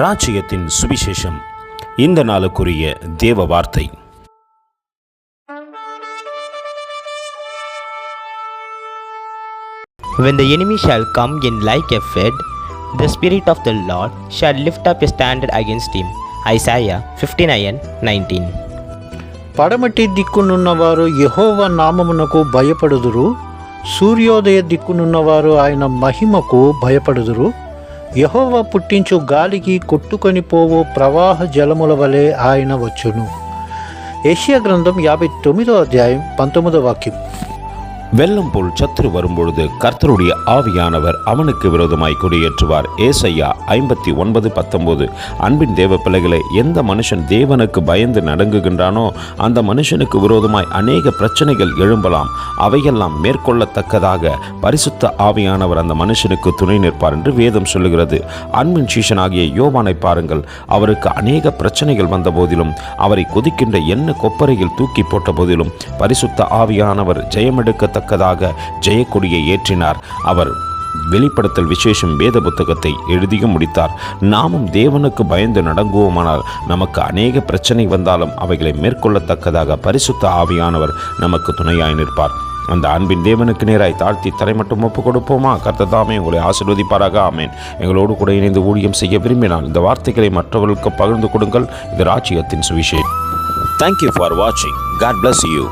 ராஜ்யத்தின் சுவிசேஷம் இந்த நாளுக்குரிய தேவ வார்த்தை When the enemy shall come in like a flood, the Spirit of the Lord shall lift up a standard against him. Isaiah 59 19. పడమటి దిక్కునున్నవారు యెహోవ నామమునకు భయపడుదురు సూర్యోదయ దిక్కునున్నవారు ఆయన మహిమకు భయపడుదురు యహోవ పుట్టించు గాలికి కొట్టుకొని పోవు ప్రవాహ జలముల వలె ఆయన వచ్చును. ఏషియా గ్రంథం యాభై తొమ్మిదో అధ్యాయం పంతొమ్మిదో వాక్యం. வெள்ளம் போல் சத்துரு வரும்பொழுது கர்த்தருடைய ஆவியானவர் அவனுக்கு விரோதமாய் குடியேற்றுவார். ஏசையா ஐம்பத்தி ஒன்பது பத்தொன்பது அன்பின் தேவ பிள்ளைகளை எந்த மனுஷன் தேவனுக்கு பயந்து நடங்குகின்றானோ அந்த மனுஷனுக்கு விரோதமாய் அநேக பிரச்சனைகள் எழும்பலாம். அவையெல்லாம் மேற்கொள்ளத்தக்கதாக பரிசுத்த ஆவியானவர் அந்த மனுஷனுக்கு துணை நிற்பார் என்று வேதம் சொல்லுகிறது. அன்பின் சீஷனாகிய யோவானை பாருங்கள். அவருக்கு அநேக பிரச்சனைகள் வந்த போதிலும் அவரை கொதிக்கின்ற எண்ணெய் கொப்பரையில் தூக்கி போட்ட போதிலும் பரிசுத்த ஆவியானவர் குறிப்பிடத்தக்கதாக ஜெயக்கொடியை ஏற்றினார். அவர் வெளிப்படுத்தல் விசேஷம் வேத புத்தகத்தை எழுதியும் முடித்தார். நாமும் தேவனுக்கு பயந்து நடங்குவோமானால் நமக்கு அநேக பிரச்சனை வந்தாலும் அவைகளை மேற்கொள்ளத்தக்கதாக பரிசுத்த ஆவியானவர் நமக்கு துணையாய் நிற்பார். அந்த அன்பின் தேவனுக்கு நேராய் தாழ்த்தி தரை மட்டும் ஒப்பு கொடுப்போமா? கர்த்ததாமே உங்களை ஆசிர்வதிப்பாராக. ஆமேன். எங்களோடு கூட இணைந்து ஊழியம் செய்ய விரும்பினால் இந்த வார்த்தைகளை மற்றவர்களுக்கு பகிர்ந்து கொடுங்கள். இது ராஜ்யத்தின் சுவிசேஷம். தேங்க்யூ ஃபார் வாட்சிங் காட் பிளஸ் யூ